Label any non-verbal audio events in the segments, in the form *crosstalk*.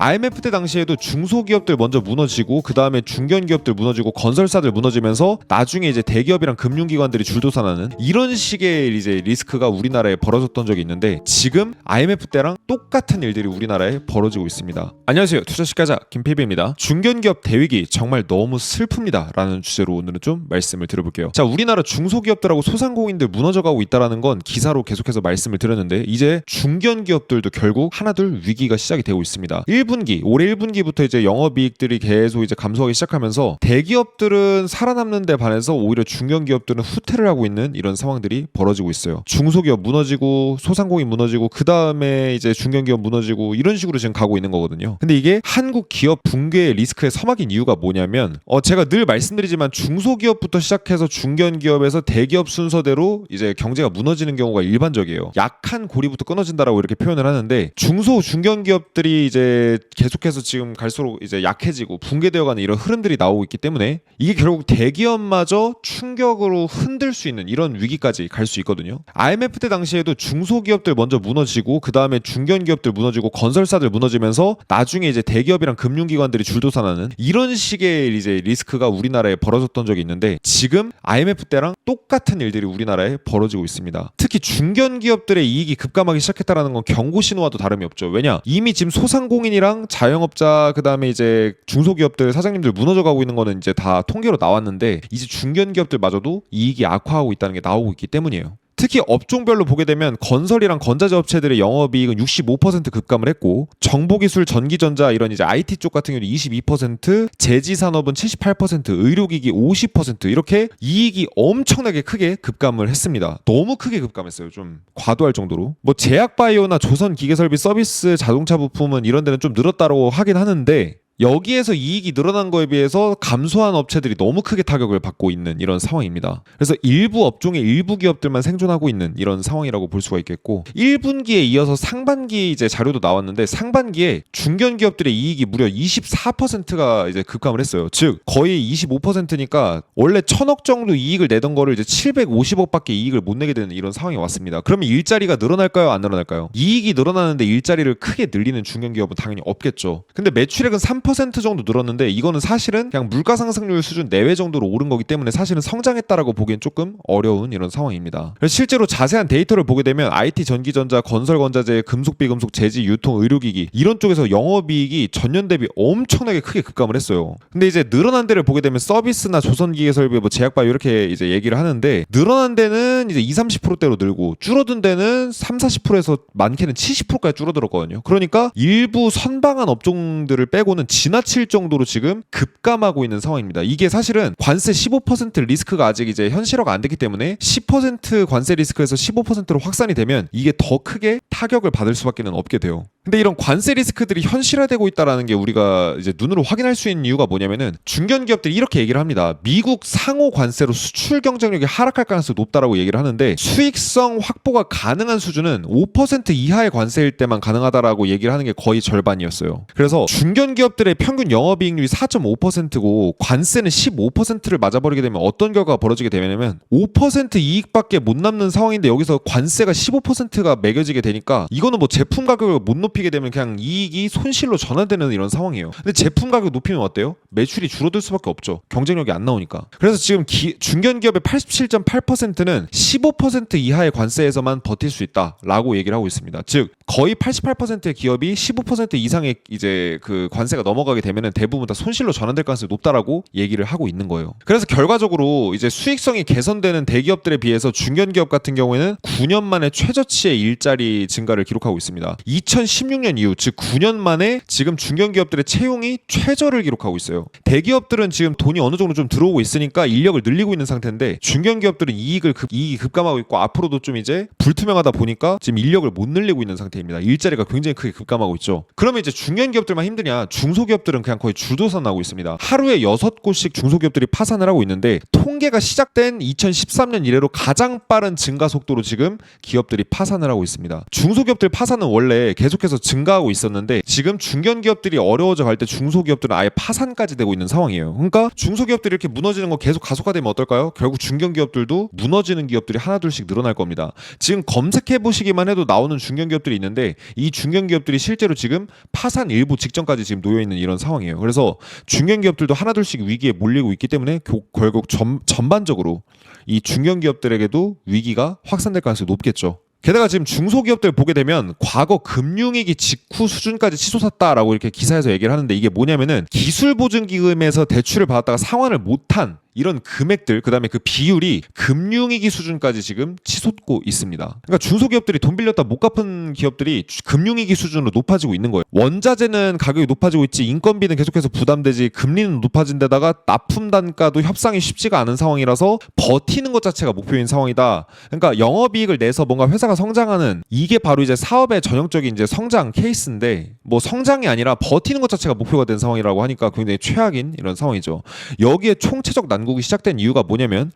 IMF 때 당시에도 중소기업들 먼저 무너지고 그 다음에 중견기업들 무너지고 건설사들 무너지면서 나중에 이제 대기업이랑 금융기관들이 줄도산하는 이런 식의 이제 리스크가 우리나라에 벌어졌던 적이 있는데 지금 IMF 때랑 똑같은 일들이 우리나라에 벌어지고 있습니다. 안녕하세요 투자식가자 김PB입니다. 중견기업 대위기 정말 너무 슬픕니다라는 주제로 오늘은 좀 말씀을 드려볼게요. 자 우리나라 중소기업들하고 소상공인들 무너져가고 있다라는 건 기사로 계속해서 말씀을 드렸는데 이제 중견기업들도 결국 하나둘 위기가 시작이 되고 있습니다. 1분기 올해 1분기부터 이제 영업이익들이 계속 이제 감소하기 시작하면서 대기업들은 살아남는 데 반해서 오히려 중견기업들은 후퇴를 하고 있는 이런 상황들이 벌어지고 있어요. 중소기업 무너지고 소상공인 무너지고 그 다음에 이제 중견기업 무너지고 이런 식으로 지금 가고 있는 거거든요. 근데 이게 한국 기업 붕괴의 리스크의 서막인 이유가 뭐냐면 어 제가 늘 말씀드리지만 중소기업부터 시작해서 중견기업에서 대기업 순서대로 이제 경제가 무너지는 경우가 일반적이에요. 약한 고리부터 끊어진다라고 이렇게 표현을 하는데 중소 중견기업들이 이제 계속해서 지금 갈수록 이제 약해지고 붕괴되어가는 이런 흐름들이 나오고 있기 때문에 이게 결국 대기업마저 충격으로 흔들 수 있는 이런 위기까지 갈 수 있거든요. IMF 때 당시에도 중소기업들 먼저 무너지고 그 다음에 중견기업들 무너지고 건설사들 무너지면서 나중에 이제 대기업이랑 금융기관들이 줄도산하는 이런 식의 이제 리스크가 우리나라에 벌어졌던 적이 있는데 지금 IMF 때랑 똑같은 일들이 우리나라에 벌어지고 있습니다. 특히 중견기업들의 이익이 급감하기 시작했다라는 건 경고 신호와도 다름이 없죠. 왜냐 이미 지금 소상공인이랑 자영업자 그 다음에 이제 중소기업들 사장님들 무너져 가고 있는 거는 이제 다 통계로 나왔는데 이제 중견 기업들마저도 이익이 악화하고 있다는 게 나오고 있기 때문이에요. 특히 업종별로 보게 되면 건설이랑 건자재 업체들의 영업이익은 65% 급감을 했고 정보기술, 전기전자 이런 이제 IT 쪽 같은 경우는 22%, 제지산업은 78%, 의료기기 50% 이렇게 이익이 엄청나게 크게 급감을 했습니다. 너무 크게 급감했어요. 좀 과도할 정도로. 뭐 제약바이오나 조선기계설비 서비스 자동차 부품은 이런 데는 좀 늘었다고 하긴 하는데 여기에서 이익이 늘어난 거에 비해서 감소한 업체들이 너무 크게 타격을 받고 있는 이런 상황입니다. 그래서 일부 업종의 일부 기업들만 생존하고 있는 이런 상황이라고 볼 수가 있겠고 1분기에 이어서 상반기 이제 자료도 나왔는데 상반기에 중견 기업들의 이익이 무려 24%가 이제 급감을 했어요. 즉 거의 25%니까 원래 천억 정도 이익을 내던 거를 이제 750억밖에 이익을 못 내게 되는 이런 상황이 왔습니다. 그러면 일자리가 늘어날까요? 안 늘어날까요? 이익이 늘어나는데 일자리를 크게 늘리는 중견 기업은 당연히 없겠죠. 근데 매출액은 3% 정도 늘었는데 이거는 사실은 그냥 물가 상승률 수준 내외 정도로 오른 거기 때문에 사실은 성장했다라고 보기엔 조금 어려운 이런 상황입니다. 실제로 자세한 데이터를 보게 되면 IT, 전기전자, 건설, 건자재, 금속, 비금속, 제지, 유통, 의료기기 이런 쪽에서 영업이익이 전년 대비 엄청나게 크게 급감을 했어요. 근데 이제 늘어난 데를 보게 되면 서비스나 조선기계 설비, 뭐 제약바이오 이렇게 이제 얘기를 하는데 늘어난 데는 이제 2, 30%대로 늘고 줄어든 데는 3, 40%에서 많게는 70%까지 줄어들었거든요. 그러니까 일부 선방한 업종들을 빼고는 지나칠 정도로 지금 급감하고 있는 상황입니다. 이게 사실은 관세 15% 리스크가 아직 이제 현실화가 안 됐기 때문에 10% 관세 리스크에서 15%로 확산이 되면 이게 더 크게 타격을 받을 수밖에 는 없게 돼요. 근데 이런 관세 리스크들이 현실화되고 있다라는 게 우리가 이제 눈으로 확인할 수 있는 이유가 뭐냐면은 중견 기업들이 이렇게 얘기를 합니다. 미국 상호 관세로 수출 경쟁력이 하락할 가능성이 높다라고 얘기를 하는데 수익성 확보가 가능한 수준은 5% 이하의 관세일 때만 가능하다라고 얘기를 하는 게 거의 절반이었어요. 그래서 중견 기업들의 평균 영업이익률이 4.5%고 관세는 15%를 맞아버리게 되면 어떤 결과가 벌어지게 되냐면 5% 이익밖에 못 남는 상황인데 여기서 관세가 15%가 매겨지게 되니까 이거는 뭐 제품 가격을 못 높이 게 되면 그냥 이익이 손실로 전환되는 이런 상황이에요. 근데 제품 가격 높이면 어때요? 매출이 줄어들 수밖에 없죠. 경쟁력이 안 나오니까. 그래서 지금 기, 중견 기업의 87.8%는 15% 이하의 관세에서만 버틸 수 있다라고 얘기를 하고 있습니다. 즉 거의 88%의 기업이 15% 이상의 이제 그 관세가 넘어가게 되면은 대부분 다 손실로 전환될 가능성이 높다라고 얘기를 하고 있는 거예요. 그래서 결과적으로 이제 수익성이 개선되는 대기업들에 비해서 중견 기업 같은 경우에는 9년 만에 최저치의 일자리 증가를 기록하고 있습니다. 2016년 이후 즉 9년 만에 지금 중견 기업들의 채용이 최저를 기록하고 있어요. 대기업들은 지금 돈이 어느 정도 좀 들어오고 있으니까 인력을 늘리고 있는 상태인데 중견 기업들은 이익을 급, 이익이 급감하고 있고 앞으로도 좀 이제 불투명하다 보니까 지금 인력을 못 늘리고 있는 상태 입니다. 일자리가 굉장히 크게 급감하고 있죠. 그러면 이제 중견 기업들만 힘드냐? 중소기업들은 그냥 거의 줄도서 나고 있습니다. 하루에 여섯 곳씩 중소기업들이 파산을 하고 있는데 통계가 시작된 2013년 이래로 가장 빠른 증가 속도로 지금 기업들이 파산을 하고 있습니다. 중소기업들 파산은 원래 계속해서 증가하고 있었는데 지금 중견 기업들이 어려워져 갈 때 중소기업들은 아예 파산까지 되고 있는 상황이에요. 그러니까 중소기업들이 이렇게 무너지는 거 계속 가속화되면 어떨까요? 결국 중견 기업들도 무너지는 기업들이 하나둘씩 늘어날 겁니다. 지금 검색해 보시기만 해도 나오는 중견 기업들이 있는데 있는데 이 중견기업들이 실제로 지금 파산 일부 직전까지 지금 놓여 있는 이런 상황이에요. 그래서 중견기업들도 하나둘씩 위기에 몰리고 있기 때문에 교- 결국 전, 전반적으로 이 중견기업들에게도 위기가 확산될 가능성이 높겠죠. 게다가 지금 중소기업들 보게 되면 과거 금융위기 직후 수준까지 치솟았다라고 이렇게 기사에서 얘기를 하는데 이게 뭐냐면은 기술보증기금에서 대출을 받았다가 상환을 못한 이런 금액들 그다음에 그 비율이 금융위기 수준까지 지금 치솟고 있습니다. 그러니까 중소기업들이 돈 빌렸다 못 갚은 기업들이 주- 금융위기 수준으로 높아지고 있는 거예요. 원자재는 가격이 높아지고 있지 인건비는 계속해서 부담되지 금리는 높아진 데다가 납품 단가도 협상이 쉽지가 않은 상황이라서 버티는 것 자체가 목표인 상황이다. 그러니까 영업이익을 내서 뭔가 회사가 성장하는 이게 바로 이제 사업의 전형적인 이제 성장 케이스인데 뭐 성장이 아니라 버티는 것 자체가 목표가 된 상황이라고 하니까 굉장히 최악인 이런 상황이죠. 여기에 총체적 난 국이 시작된 이유가 뭐냐면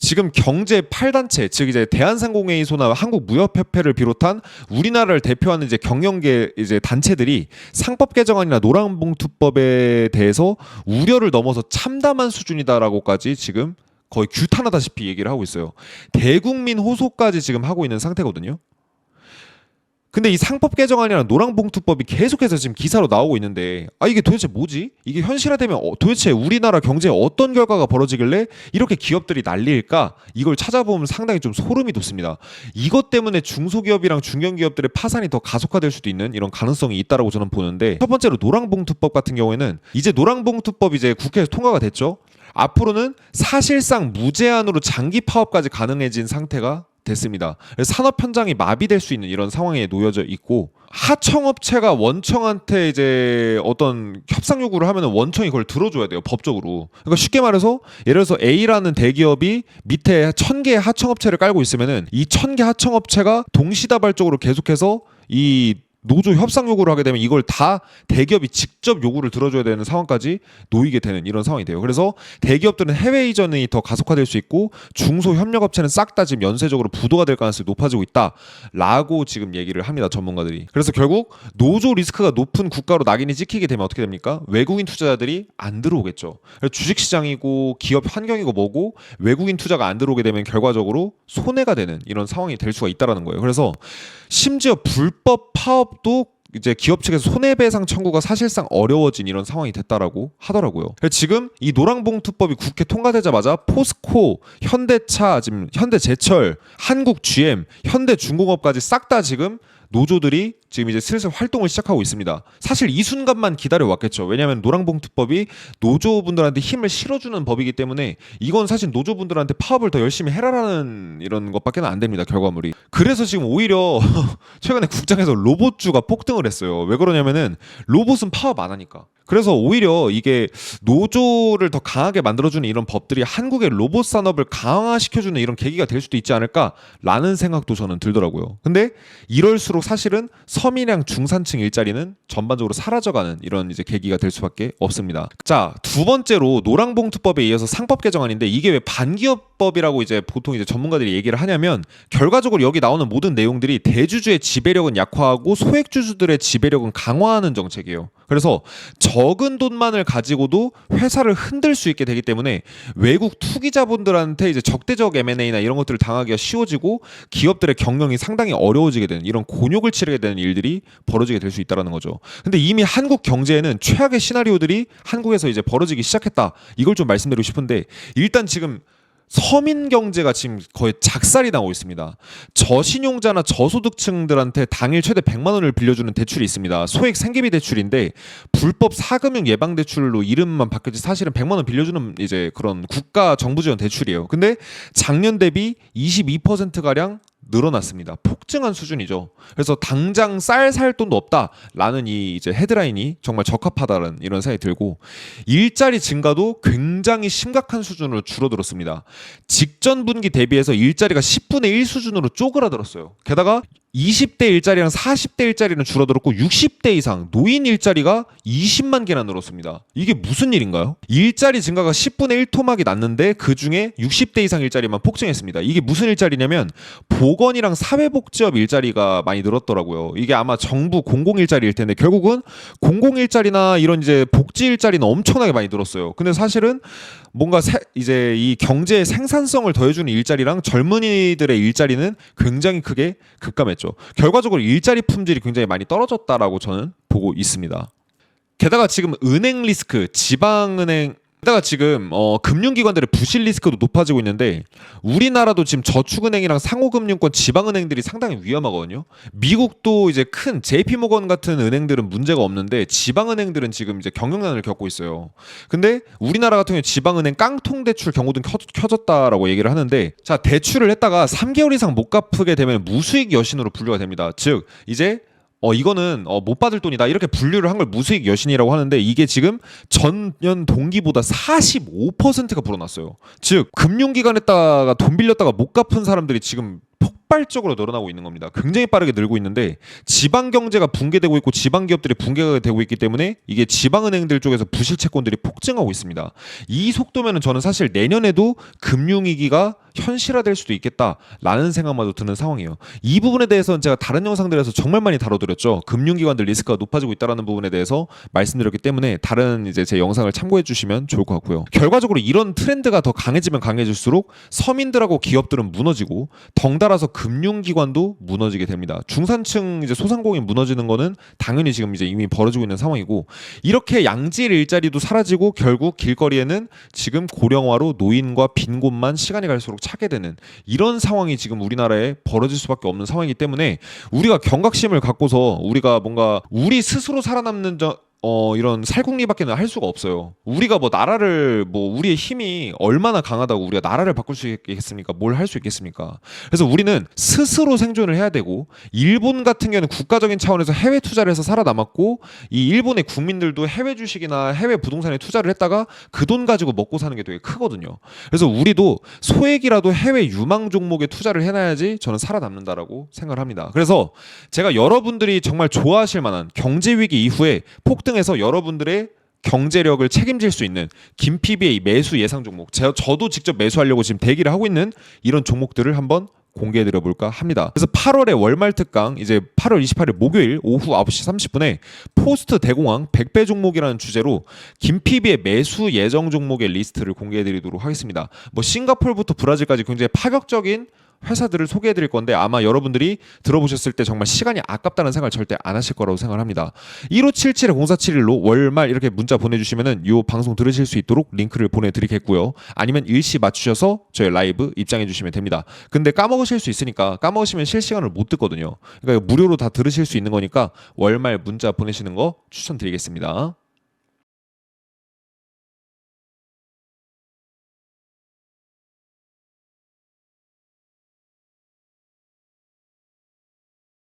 지금 경제 8단체 즉 이제 대한상공회의소나 한국무역협회를 비롯한 우리나라를 대표하는 이제 경영계 이제 단체들이 상법 개정안이나 노란봉투법에 대해서 우려를 넘어서 참담한 수준이다라고까지 지금 거의 규탄하다시피 얘기를 하고 있어요. 대국민 호소까지 지금 하고 있는 상태거든요. 근데 이 상법 개정안이랑 노랑봉투법이 계속해서 지금 기사로 나오고 있는데 아 이게 도대체 뭐지? 이게 현실화되면 어, 도대체 우리나라 경제에 어떤 결과가 벌어지길래 이렇게 기업들이 난리일까? 이걸 찾아보면 상당히 좀 소름이 돋습니다. 이것 때문에 중소기업이랑 중견기업들의 파산이 더 가속화될 수도 있는 이런 가능성이 있다라고 저는 보는데 첫 번째로 노랑봉투법 같은 경우에는 이제 노랑봉투법 이제 국회에서 통과가 됐죠. 앞으로는 사실상 무제한으로 장기 파업까지 가능해진 상태가 됐습니다. 산업 현장이 마비될 수 있는 이런 상황에 놓여져 있고 하청업체가 원청한테 이제 어떤 협상 요구를 하면은 원청이 그걸 들어줘야 돼요 법적으로. 그러니까 쉽게 말해서 예를 들어서 A라는 대기업이 밑에 천 개의 하청업체를 깔고 있으면은 이 천 개 하청업체가 동시다발적으로 계속해서 이 노조 협상 요구를 하게 되면 이걸 다 대기업이 직접 요구를 들어줘야 되는 상황까지 놓이게 되는 이런 상황이 돼요. 그래서 대기업들은 해외 이전이 더 가속화될 수 있고 중소 협력업체는 싹 다 지금 연쇄적으로 부도가 될 가능성이 높아지고 있다라고 지금 얘기를 합니다 전문가들이. 그래서 결국 노조 리스크가 높은 국가로 낙인이 찍히게 되면 어떻게 됩니까? 외국인 투자자들이 안 들어오겠죠. 그래서 주식 시장이고 기업 환경이고 뭐고 외국인 투자가 안 들어오게 되면 결과적으로 손해가 되는 이런 상황이 될 수가 있다라는 거예요. 그래서 심지어 불법 파업 도 이제 기업 측에서 손해배상 청구가 사실상 어려워진 이런 상황이 됐다라고 하더라고요. 지금 이 노랑봉투법이 국회 통과되자마자 포스코, 현대차, 지금 현대제철, 한국 GM, 현대중공업까지 싹 다 지금 노조들이 지금 이제 슬슬 활동을 시작하고 있습니다. 사실 이 순간만 기다려 왔겠죠. 왜냐하면 노랑봉투법이 노조분들한테 힘을 실어주는 법이기 때문에 이건 사실 노조분들한테 파업을 더 열심히 해라라는 이런 것밖에 안 됩니다. 결과물이. 그래서 지금 오히려 *laughs* 최근에 국장에서 로봇주가 폭등을 했어요. 왜 그러냐면은 로봇은 파업 안 하니까. 그래서 오히려 이게 노조를 더 강하게 만들어주는 이런 법들이 한국의 로봇 산업을 강화시켜주는 이런 계기가 될 수도 있지 않을까라는 생각도 저는 들더라고요. 근데 이럴수록 사실은 서민량 중산층 일자리는 전반적으로 사라져가는 이런 이제 계기가 될 수밖에 없습니다. 자, 두 번째로 노랑봉투법에 이어서 상법 개정안인데 이게 왜 반기업법이라고 이제 보통 이제 전문가들이 얘기를 하냐면 결과적으로 여기 나오는 모든 내용들이 대주주의 지배력은 약화하고 소액주주들의 지배력은 강화하는 정책이에요. 그래서 적은 돈만을 가지고도 회사를 흔들 수 있게 되기 때문에 외국 투기자분들한테 이제 적대적 M&A나 이런 것들을 당하기가 쉬워지고 기업들의 경영이 상당히 어려워지게 되는 이런 곤욕을 치르게 되는 일들이 벌어지게 될 수 있다라는 거죠. 근데 이미 한국 경제에는 최악의 시나리오들이 한국에서 이제 벌어지기 시작했다. 이걸 좀 말씀드리고 싶은데 일단 지금 서민 경제가 지금 거의 작살이 나고 있습니다. 저신용자나 저소득층들한테 당일 최대 100만 원을 빌려주는 대출이 있습니다. 소액 생계비 대출인데 불법 사금융 예방 대출로 이름만 바뀌었지 사실은 100만 원 빌려주는 이제 그런 국가 정부 지원 대출이에요. 근데 작년 대비 22% 가량 늘어났습니다. 폭증한 수준이죠. 그래서 당장 쌀 살 돈도 없다라는 이 이제 헤드라인이 정말 적합하다는 이런 생각이 들고 일자리 증가도 굉장히 심각한 수준으로 줄어들었습니다. 직전 분기 대비해서 일자리가 10분의 1 수준으로 쪼그라들었어요. 게다가 20대 일자리랑 40대 일자리는 줄어들었고 60대 이상 노인 일자리가 20만 개나 늘었습니다. 이게 무슨 일인가요? 일자리 증가가 10분의 1 토막이 났는데 그 중에 60대 이상 일자리만 폭증했습니다. 이게 무슨 일자리냐면 보건이랑 사회복지업 일자리가 많이 늘었더라고요. 이게 아마 정부 공공 일자리일 텐데 결국은 공공 일자리나 이런 이제 복지 일자리는 엄청나게 많이 늘었어요. 근데 사실은 뭔가 세- 이제 이 경제의 생산성을 더해주는 일자리랑 젊은이들의 일자리는 굉장히 크게 급감했죠. 했죠. 결과적으로 일자리 품질이 굉장히 많이 떨어졌다라고 저는 보고 있습니다. 게다가 지금 은행 리스크, 지방은행 게다가 지금 어, 금융기관들의 부실 리스크도 높아지고 있는데 우리나라도 지금 저축은행이랑 상호금융권 지방은행들이 상당히 위험하거든요. 미국도 이제 큰 JP모건 같은 은행들은 문제가 없는데 지방은행들은 지금 이제 경영난을 겪고 있어요. 근데 우리나라 같은 경우 지방은행 깡통 대출 경우도 켜, 켜졌다라고 얘기를 하는데 자 대출을 했다가 3개월 이상 못 갚게 되면 무수익 여신으로 분류가 됩니다. 즉 이제 어 이거는 어, 못 받을 돈이다 이렇게 분류를 한 걸 무수익 여신이라고 하는데 이게 지금 전년 동기보다 45%가 불어났어요. 즉 금융기관에다가 돈 빌렸다가 못 갚은 사람들이 지금 폭발적으로 늘어나고 있는 겁니다. 굉장히 빠르게 늘고 있는데 지방 경제가 붕괴되고 있고 지방 기업들이 붕괴가 되고 있기 때문에 이게 지방 은행들 쪽에서 부실 채권들이 폭증하고 있습니다. 이 속도면은 저는 사실 내년에도 금융 위기가 현실화될 수도 있겠다라는 생각마저 드는 상황이에요. 이 부분에 대해서는 제가 다른 영상들에서 정말 많이 다뤄드렸죠. 금융기관들 리스크가 높아지고 있다는 부분에 대해서 말씀드렸기 때문에 다른 이제 제 영상을 참고해 주시면 좋을 것 같고요. 결과적으로 이런 트렌드가 더 강해지면 강해질수록 서민들하고 기업들은 무너지고 덩달아서 금융기관도 무너지게 됩니다. 중산층 이제 소상공인 무너지는 거는 당연히 지금 이제 이미 벌어지고 있는 상황이고 이렇게 양질 일자리도 사라지고 결국 길거리에는 지금 고령화로 노인과 빈곤만 시간이 갈수록 차게 되는 이런 상황이 지금 우리나라에 벌어질 수밖에 없는 상황이기 때문에 우리가 경각심을 갖고서 우리가 뭔가 우리 스스로 살아남는 저, 어 이런 살궁리밖에는 할 수가 없어요. 우리가 뭐 나라를 뭐 우리의 힘이 얼마나 강하다고 우리가 나라를 바꿀 수 있겠습니까? 뭘 할 수 있겠습니까? 그래서 우리는 스스로 생존을 해야 되고 일본 같은 경우는 국가적인 차원에서 해외 투자를 해서 살아남았고 이 일본의 국민들도 해외 주식이나 해외 부동산에 투자를 했다가 그 돈 가지고 먹고 사는 게 되게 크거든요. 그래서 우리도 소액이라도 해외 유망 종목에 투자를 해놔야지 저는 살아남는다라고 생각을 합니다. 그래서 제가 여러분들이 정말 좋아하실 만한 경제 위기 이후에 폭 등해서 여러분들의 경제력을 책임질 수 있는 김 PB의 매수 예상 종목 제가 저도 직접 매수하려고 지금 대기를 하고 있는 이런 종목들을 한번 공개해 드려 볼까 합니다. 그래서 8월에 월말 특강 이제 8월 28일 목요일 오후 9시 30분에 포스트 대공황 100배 종목이라는 주제로 김 PB의 매수 예정 종목의 리스트를 공개해 드리도록 하겠습니다. 뭐 싱가폴부터 브라질까지 굉장히 파격적인 회사들을 소개해 드릴 건데 아마 여러분들이 들어보셨을 때 정말 시간이 아깝다는 생각을 절대 안 하실 거라고 생각을 합니다. 1577-0471로 월말 이렇게 문자 보내주시면은 이 방송 들으실 수 있도록 링크를 보내드리겠고요. 아니면 일시 맞추셔서 저희 라이브 입장해 주시면 됩니다. 근데 까먹으실 수 있으니까 까먹으시면 실시간을 못 듣거든요. 그러니까 무료로 다 들으실 수 있는 거니까 월말 문자 보내시는 거 추천드리겠습니다.